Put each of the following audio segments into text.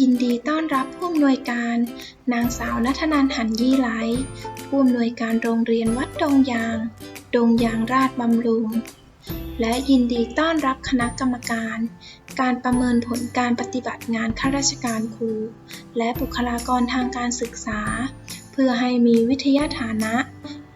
ยินดีต้อนรับผู้อำนวยการ นางสาวนัทนันหันยี่ไหลผู้อำนวยการโรงเรียนวัดดงยาง ดงยางราชบำรุง และยินดีต้อนรับคณะกรรมการ การประเมินผลการปฏิบัติงานข้าราชการครู และบุคลากรทางการศึกษา เพื่อให้มีวิทยาฐานะ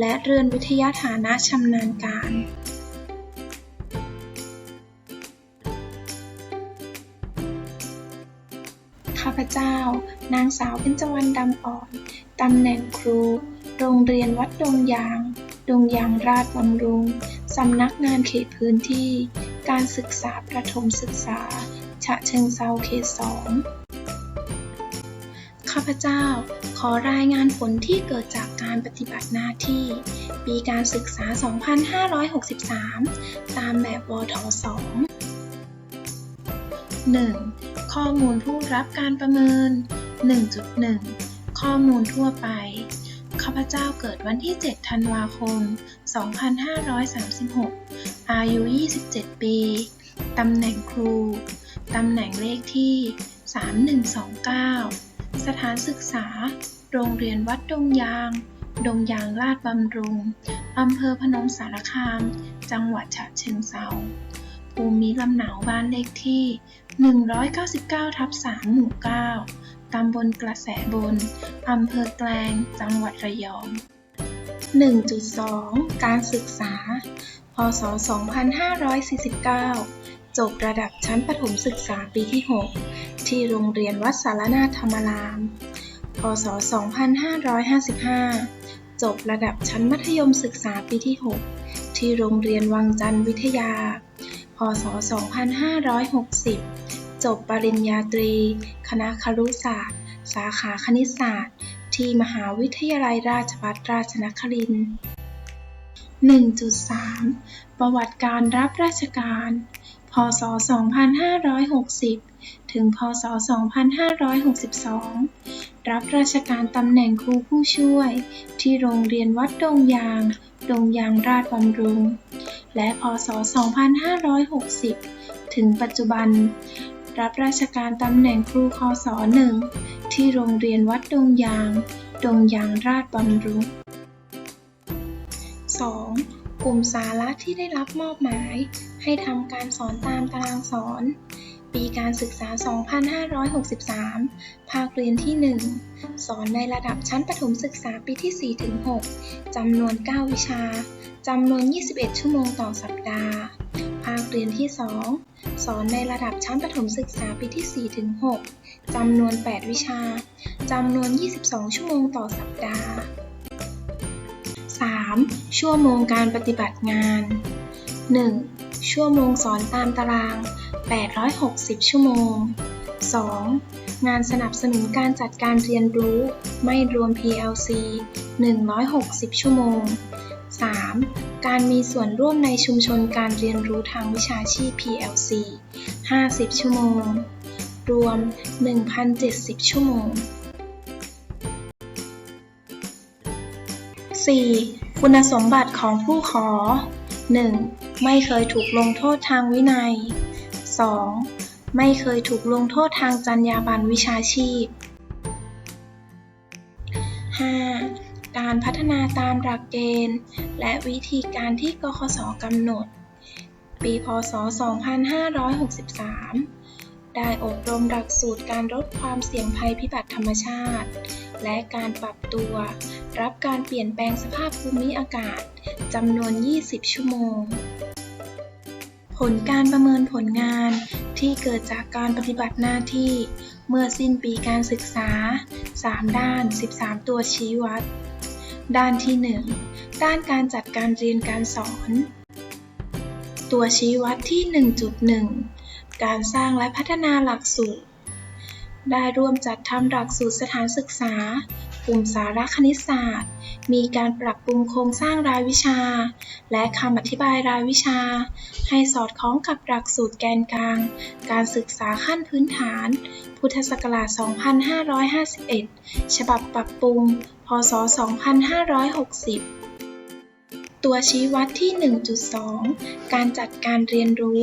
และเรือนวิทยาฐานะชำนาญการ ข้าพเจ้า นางสาวเบญจวรรณดำอ่อน ตำแหน่งครู โรงเรียนวัดดงยาง ดงยางราชบำรุง สำนักงานเขตพื้นที่ การศึกษาประถมศึกษา ฉะเชิงเซาเขตสองข้าพเจ้าขอรายงานผลที่เกิดจากการปฏิบัติหน้าที่ ปีการศึกษา 2563 ตามแบบวท2 1. ข้อมูลผู้รับการประเมิน 1.1 ข้อมูลทั่วไป ข้าพเจ้าเกิดวันที่ 7 ธันวาคม 2536 อายุ 27 ปี ตำแหน่งครู ตำแหน่งเลขที่ 3129 สถานศึกษา โรงเรียนวัดดงยาง ดงยางลาดบำรุง อำเภอพนมสารคาม จังหวัดฉะเชิงเทรา ภูมิลำเนาบ้านเลขที่ 199ทับ3หมู่ 9 ตำบลกระแสบน อำเภอแกลง จังหวัดระยอง 1.2 การศึกษา พศ 2549 จบระดับชั้นประถมศึกษาปีที่ 6 ที่โรงเรียนวัดสารนาธรรมราม พศ 2555 จบระดับชั้นมัธยมศึกษาปีที่ 6 ที่โรงเรียนวังจันทร์วิทยา พศ 2560 จบปริญญาตรี คณะครุศาสตร์ สาขาคณิตศาสตร์ ที่มหาวิทยาลัยราชภัฏราชนครินทร์ 1.3 ประวัติการรับราชการ พศ 2560 ถึง พศ 2562 รับราชการตำแหน่งครูผู้ช่วย ที่โรงเรียนวัดดงยาง ดงยางราชบำรุง และพศ 2560 ถึงปัจจุบัน รับราชการตำแหน่งครูคศ1ที่โรงเรียนวัดดงยาง ดงยางราชบำรุง 2. กลุ่มสาระที่ได้รับมอบหมาย ให้ทำการสอนตามตารางสอน ปีการศึกษา 2563 ภาคเรียนที่ 1 สอนในระดับชั้นประถมศึกษาปีที่4-6จำนวน 9 วิชา จำนวน 21 ชั่วโมงต่อสัปดาห์ ภาคเรียนที่ 2 สอนในระดับชั้นประถมศึกษาปีที่4-6จำนวน 8 วิชา จำนวน 22 ชั่วโมงต่อสัปดาห์ 3. ชั่วโมงการปฏิบัติงาน 1. ชั่วโมงสอนตามตาราง 860 ชั่วโมง 2. งานสนับสนุนการจัดการเรียนรู้ ไม่รวม PLC 160 ชั่วโมง 3. การมีส่วนร่วมในชุมชนการเรียนรู้ทางวิชาชีพ PLC 50 ชั่วโมง รวม 1,070 ชั่วโมง 4. คุณสมบัติของผู้ขอ 1. ไม่เคยถูกลงโทษทางวินัย 2. ไม่เคยถูกลงโทษทางจรรยาบรรณวิชาชีพ 5. การพัฒนาตามหลักเกณฑ์ และวิธีการที่กคศกำหนด ปี พศ 2563 ได้อบรมหลักสูตรการลดความเสี่ยงภัยพิบัติธรรมชาติ และการปรับตัว รับการเปลี่ยนแปลงสภาพภูมิอากาศจำนวน 20 ชั่วโมง ผลการประเมินผลงานที่เกิดจากการปฏิบัติหน้าที่ เมื่อสิ้นปีการศึกษา 3 ด้าน 13 ตัวชี้วัด ด้านที่ 1 ด้านการจัดการเรียนการสอน ตัวชี้วัดที่ 1.1 การสร้างและพัฒนาหลักสูตร ได้ร่วมจัดทำหลักสูตรสถานศึกษา กลุ่มสาระคณิตศาสตร์ มีการปรับปรุงโครงสร้างรายวิชา และคำอธิบายรายวิชา ให้สอดคล้องกับหลักสูตรแกนกลาง การศึกษาขั้นพื้นฐาน พุทธศักราช 2551 ฉบับปรับปรุง พศ 2560 ตัวชี้วัดที่ 1.2 การจัดการเรียนรู้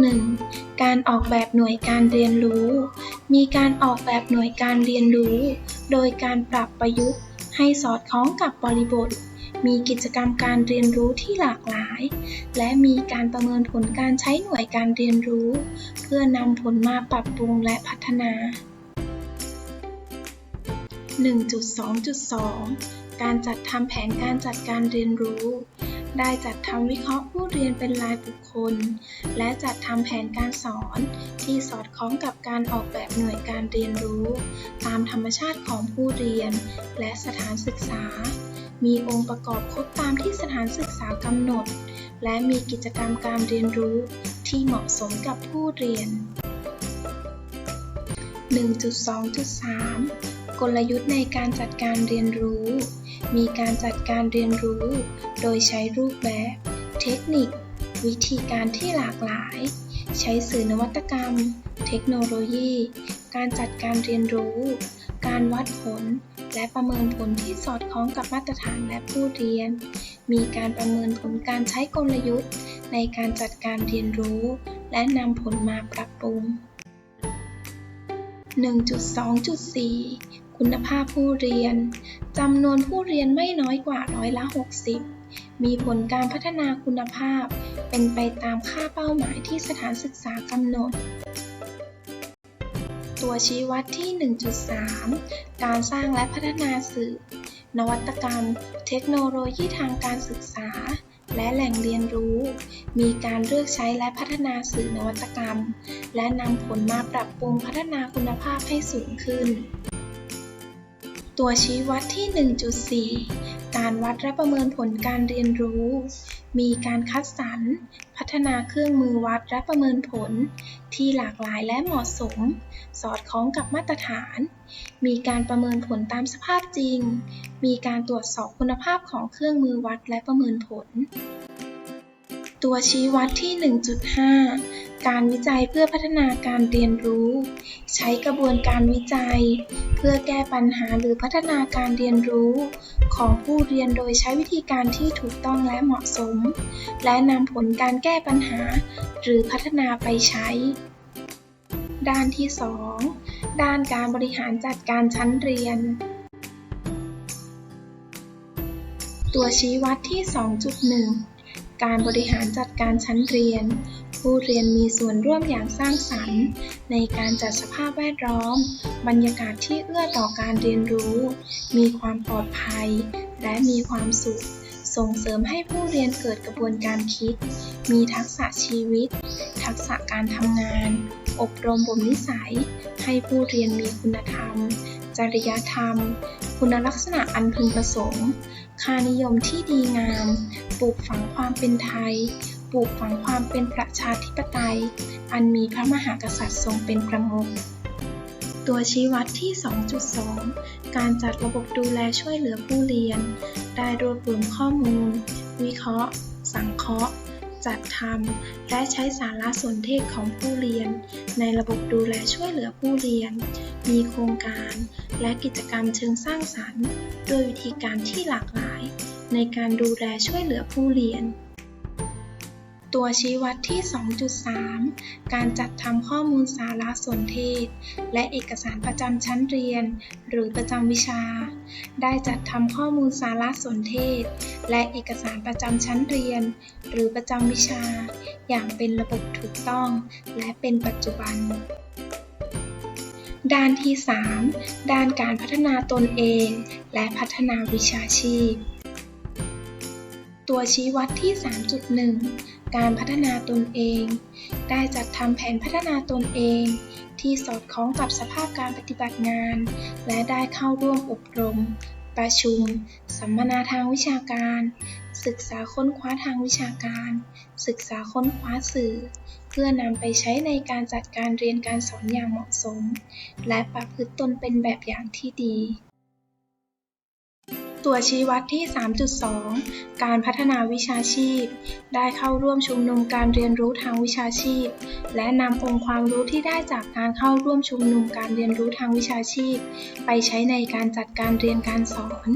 1.2.1 การออกแบบหน่วยการเรียนรู้ มีการออกแบบหน่วยการเรียนรู้ โดยการปรับประยุกต์ให้สอดคล้องกับบริบท มีกิจกรรมการเรียนรู้ที่หลากหลาย และมีการประเมินผลการใช้หน่วยการเรียนรู้ เพื่อนำผลมาปรับปรุงและพัฒนา 1.2.2 การจัดทำแผนการจัดการเรียนรู้ ได้จัดทำวิเคราะห์ผู้เรียนเป็นรายบุคคล และจัดทำแผนการสอนที่สอดคล้องกับการออกแบบหน่วยการเรียนรู้ ตามธรรมชาติของผู้เรียน และสถานศึกษา มีองค์ประกอบครบตามที่สถานศึกษากำหนด และมีกิจกรรมการเรียนรู้ที่เหมาะสมกับผู้เรียน 1.2.3 กลยุทธ์ในการจัดการเรียนรู้ มีการจัดการเรียนรู้ โดยใช้รูปแบบ เทคนิค วิธีการที่หลากหลาย ใช้สื่อนวัตกรรม เทคโนโลยี การจัดการเรียนรู้ การวัดผล และประเมินผลที่สอดคล้องกับมาตรฐานและผู้เรียน มีการประเมินผลการใช้กลยุทธ์ ในการจัดการเรียนรู้ และนำผลมาปรับปรุง1.2.4 คุณภาพผู้เรียน จำนวนผู้เรียนไม่น้อยกว่าร้อยละ 60 มีผลการพัฒนาคุณภาพ เป็นไปตามค่าเป้าหมายที่สถานศึกษากำหนด ตัวชี้วัดที่ 1.3 การสร้างและพัฒนาสื่อ นวัตกรรม เทคโนโลยีทางการศึกษา และแหล่งเรียนรู้ มีการเลือกใช้และพัฒนาสื่อนวัตกรรม และนำผลมาปรับปรุงพัฒนาคุณภาพให้สูงขึ้น ตัวชี้วัดที่ 1.4 การวัดและประเมินผลการเรียนรู้ มีการคัดสรร พัฒนาเครื่องมือวัดและประเมินผล ที่หลากหลายและเหมาะสม สอดคล้องกับมาตรฐาน มีการประเมินผลตามสภาพจริง มีการตรวจสอบคุณภาพของเครื่องมือวัดและประเมินผล ตัวชี้วัดที่ 1.5 การวิจัยเพื่อพัฒนาการเรียนรู้ ใช้กระบวนการวิจัย เพื่อแก้ปัญหาหรือพัฒนาการเรียนรู้ ของผู้เรียนโดยใช้วิธีการที่ถูกต้องและเหมาะสม และนำผลการแก้ปัญหา หรือพัฒนาไปใช้ ด้านที่ 2 ด้านการบริหารจัดการชั้นเรียนตัวชี้วัดที่ 2.1 การบริหารจัดการชั้นเรียน ผู้เรียนมีส่วนร่วมอย่างสร้างสรรค์ ในการจัดสภาพแวดล้อม บรรยากาศที่เอื้อต่อการเรียนรู้ มีความปลอดภัย และมีความสุข ส่งเสริมให้ผู้เรียนเกิดกระบวนการคิด มีทักษะชีวิต ทักษะการทำงาน อบรมบ่มนิสัย ให้ผู้เรียนมีคุณธรรม จริยธรรม คุณลักษณะอันพึงประสงค์ ค่านิยมที่ดีงาม ปลูกฝังความเป็นไทย ปลูกฝังความเป็นประชาธิปไตย อันมีพระมหากษัตริย์ทรงเป็นประมุขตัวชี้วัดที่ 2.2 การจัดระบบดูแลช่วยเหลือผู้เรียน ได้รวบรวมข้อมูล วิเคราะห์ สังเคราะห์ จัดทำและใช้สารสนเทศของผู้เรียน ในระบบดูแลช่วยเหลือผู้เรียน มีโครงการและกิจกรรมเชิงสร้างสรรค์ โดยวิธีการที่หลากหลาย ในการดูแลช่วยเหลือผู้เรียน ตัวชี้วัดที่ 2.3 การจัดทำข้อมูลสารสนเทศ และเอกสารประจำชั้นเรียน หรือประจำวิชา ได้จัดทำข้อมูลสารสนเทศ และเอกสารประจำชั้นเรียน หรือประจำวิชา อย่างเป็นระบบถูกต้อง และเป็นปัจจุบันด้านที่ 3 ด้านการพัฒนาตนเอง และพัฒนาวิชาชีพ ตัวชี้วัดที่ 3.1 การพัฒนาตนเอง ได้จัดทำแผนพัฒนาตนเอง ที่สอดคล้องกับสภาพการปฏิบัติงาน และได้เข้าร่วมอบรม ประชุม สัมมนาทางวิชาการ ศึกษาค้นคว้าทางวิชาการ ศึกษาค้นคว้าสื่อ เพื่อนำไปใช้ในการจัดการเรียนการสอนอย่างเหมาะสม และประพฤติตนเป็นแบบอย่างที่ดี ตัวชี้วัดที่ 3.2 การพัฒนาวิชาชีพ ได้เข้าร่วมชุมนุมการเรียนรู้ทางวิชาชีพ และนำองค์ความรู้ที่ได้จากการเข้าร่วมชุมนุมการเรียนรู้ทางวิชาชีพ ไปใช้ในการจัดการเรียนการสอน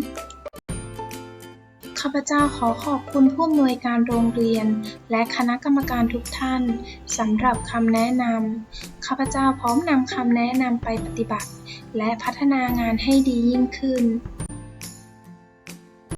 ข้าพเจ้าขอขอบคุณผู้อำนวยการโรงเรียน และคณะกรรมการทุกท่านสำหรับคำแนะนำข้าพเจ้าพร้อมนำคำแนะนำไปปฏิบัติ และพัฒนางานให้ดียิ่งขึ้น